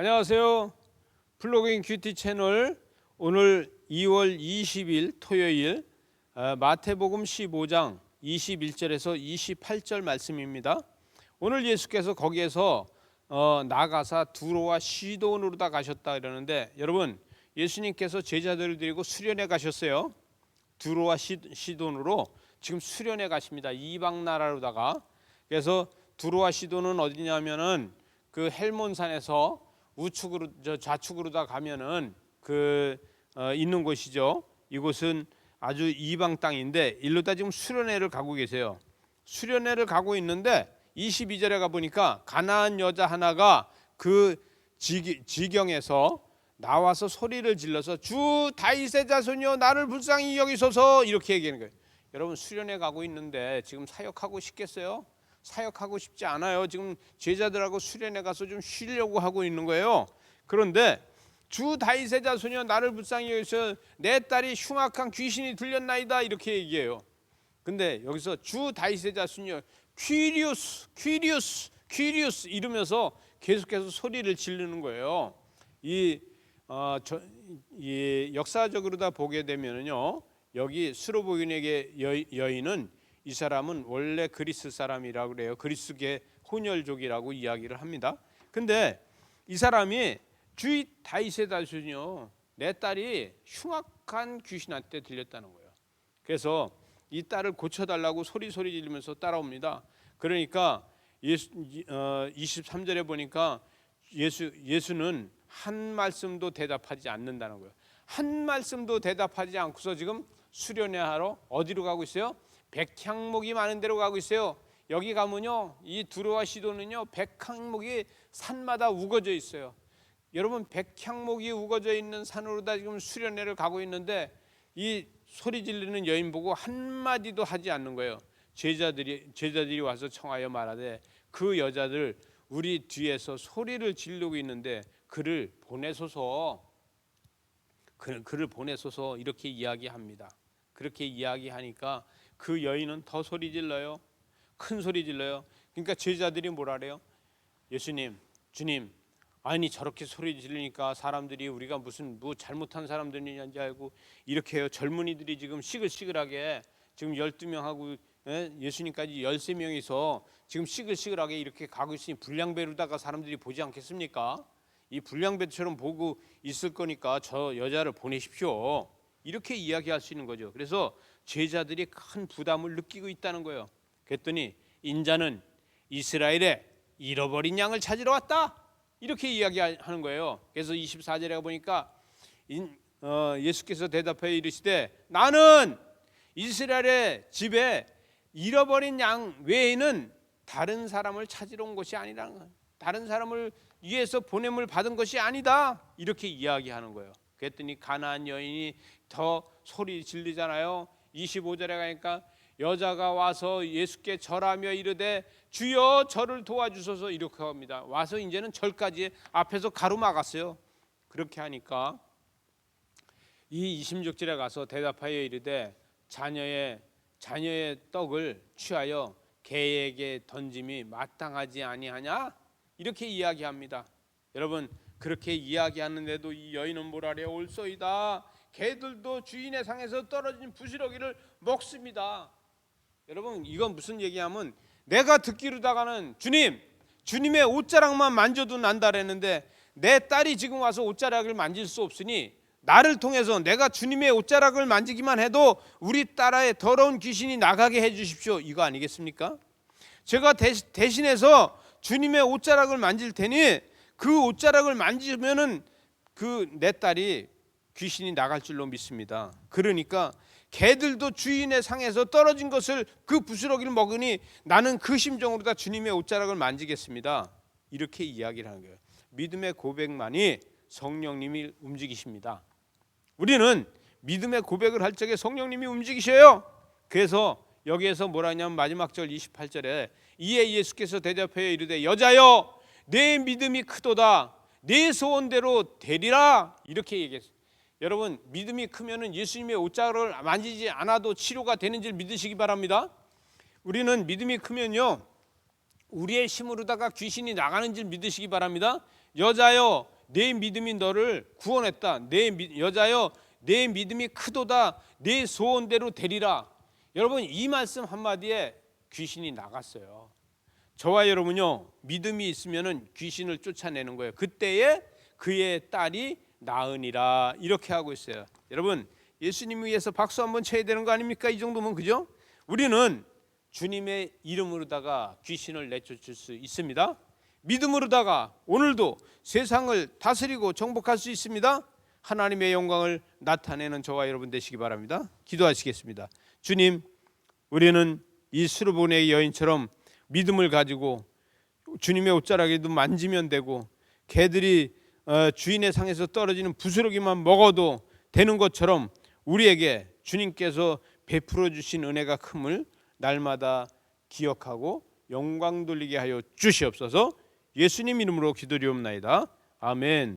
안녕하세요. 플로깅 큐티 채널 오늘 2월 20일 토요일 어, 마태복음 15장 21절에서 28절 말씀입니다. 오늘 예수께서 거기에서 어, 나가사 두로와 시돈으로 다 가셨다 이러는데 여러분 예수님께서 제자들을 데리고 수련회 가셨어요. 두로와 시, 시돈으로 지금 수련회 가십니다. 이방 나라로다가 그래서 두로와 시돈은 어디냐면은 그 헬몬산에서 우측으로 저 좌측으로 다 가면은 그 어, 있는 곳이죠. 이곳은 아주 이방 땅인데 일로 다 지금 수련회를 가고 계세요. 수련회를 가고 있는데 22절에 가 보니까 가나안 여자 하나가 그 지, 지경에서 나와서 소리를 질러서 주 다윗의 자손이여 나를 불쌍히 여기소서 이렇게 얘기하는 거예요. 여러분 수련회 가고 있는데 지금 사역하고 싶겠어요? 사역하고 싶지 않아요. 지금 제자들하고 수련회 가서 좀 쉬려고 하고 있는 거예요. 그런데 주 다윗의 자손이여 나를 불쌍히 여기서 내 딸이 흉악한 귀신이 들렸나이다 이렇게 얘기해요. 근데 여기서 주 다윗의 자손이여 퀴리우스 퀴리우스 퀴리우스 이러면서 계속해서 소리를 지르는 거예요. 이, 어, 저, 이 역사적으로다 보게 되면은요 여기 수로보인에게 여, 인은 이 사람은 원래 그리스 사람이라고 그래요. 그리스계 혼혈족이라고 이야기를 합니다. 근데 이 사람이 주의 다윗의 다윗이요. 내 딸이 흉악한 귀신한테 들렸다는 거예요. 그래서 이 딸을 고쳐달라고 소리 소리 지르면서 따라옵니다. 그러니까 예수, 어, 23절에 보니까 예수 예수는 한 말씀도 대답하지 않는다는 거예요. 한 말씀도 대답하지 않고서 지금 수련회 하러 어디로 가고 있어요? 백향목이 많은 데로 가고 있어요. 여기 가면요, 이 두로와 시도는요, 백향목이 산마다 우거져 있어요. 여러분 백향목이 우거져 있는 산으로다 지금 수련회를 가고 있는데 이 소리 지르는 여인 보고 한 마디도 하지 않는 거예요. 제자들이 제자들이 와서 청하여 말하되 그 여자들 우리 뒤에서 소리를 지르고 있는데 그를 보내소서 그, 그를 보내소서 이렇게 이야기합니다. 그렇게 이야기하니까 그 여인은 더 소리 질러요. 큰 소리 질러요. 그러니까 제자들이 뭐라 그래요? 예수님, 주님, 아니 저렇게 소리 지르니까 사람들이 우리가 무슨 뭐 잘못한 사람들이냐지 알고 이렇게 해요. 젊은이들이 지금 시글시글하게 지금 12명하고 예? 예수님까지 13명이서 지금 시글시글하게 이렇게 가고 있으니 불량배로다가 사람들이 보지 않겠습니까? 이 불량배처럼 보고 있을 거니까 저 여자를 보내십시오. 이렇게 이야기할 수 있는 거죠. 그래서 제자들이 큰 부담을 느끼고 있다는 거예요. 그랬더니 인자는 이스라엘에 잃어버린 양을 찾으러 왔다. 이렇게 이야기하는 거예요. 그래서 24절에 보니까 인, 어, 예수께서 대답하여 이르시되 나는 이스라엘의 집에 잃어버린 양 외에는 다른 사람을 찾으러 온 것이 아니라는 거예요. 다른 사람을 위해서 보냄을 받은 것이 아니다. 이렇게 이야기하는 거예요. 그랬더니 가나안 여인이 더 소리 질리잖아요. 25절에 가니까 여자가 와서 예수께 절하며 이르되 주여 저를 도와주소서 이렇게 합니다. 와서 이제는 절까지 앞에서 가로막았어요. 그렇게 하니까 이 26절에 가서 대답하여 이르되 자녀의 자녀의 떡을 취하여 개에게 던짐이 마땅하지 아니하냐 이렇게 이야기합니다. 여러분 그렇게 이야기하는데도 이 여인은 뭐라래 올소이다. 개들도 주인의 상에서 떨어진 부스러기를 먹습니다. 여러분 이건 무슨 얘기하면 내가 듣기로다가는 주님 주님의 옷자락만 만져도 난다랬는데 내 딸이 지금 와서 옷자락을 만질 수 없으니 나를 통해서 내가 주님의 옷자락을 만지기만 해도 우리 딸의 더러운 귀신이 나가게 해 주십시오. 이거 아니겠습니까? 제가 대신해서 주님의 옷자락을 만질 테니 그 옷자락을 만지면은 그 내 딸이 귀신이 나갈 줄로 믿습니다. 그러니까 개들도 주인의 상에서 떨어진 것을 그 부스러기를 먹으니 나는 그 심정으로 다 주님의 옷자락을 만지겠습니다. 이렇게 이야기를 하는 거예요. 믿음의 고백만이 성령님이 움직이십니다. 우리는 믿음의 고백을 할 적에 성령님이 움직이셔요. 그래서 여기에서 뭐라 하냐면 마지막 절 28절에 이에 예수께서 대답하여 이르되 여자여 내 믿음이 크도다 내 소원대로 되리라 이렇게 얘기했어요. 여러분 믿음이 크면은 예수님의 옷자락을 만지지 않아도 치료가 되는 줄 믿으시기 바랍니다. 우리는 믿음이 크면요 우리의 힘으로다가 귀신이 나가는 줄 믿으시기 바랍니다. 여자여 내 믿음이 너를 구원했다. 내 미- 여자여 내 믿음이 크도다. 내 소원대로 되리라. 여러분 이 말씀 한마디에 귀신이 나갔어요. 저와 여러분요 믿음이 있으면은 귀신을 쫓아내는 거예요. 그때에 그의 딸이 나으니라 이렇게 하고 있어요. 여러분 예수님 위해서 박수 한번 쳐야 되는 거 아닙니까? 이 정도면 그죠? 우리는 주님의 이름으로다가 귀신을 내쫓을 수 있습니다. 믿음으로다가 오늘도 세상을 다스리고 정복할 수 있습니다. 하나님의 영광을 나타내는 저와 여러분 되시기 바랍니다. 기도하시겠습니다. 주님, 우리는 이 수르보네의 여인처럼 믿음을 가지고 주님의 옷자락에도 만지면 되고 개들이 어, 주인의 상에서 떨어지는 부스러기만 먹어도 되는 것처럼 우리에게 주님께서 베풀어 주신 은혜가 큼을 날마다 기억하고 영광 돌리게 하여 주시옵소서. 예수님 이름으로 기도리옵나이다. 아멘.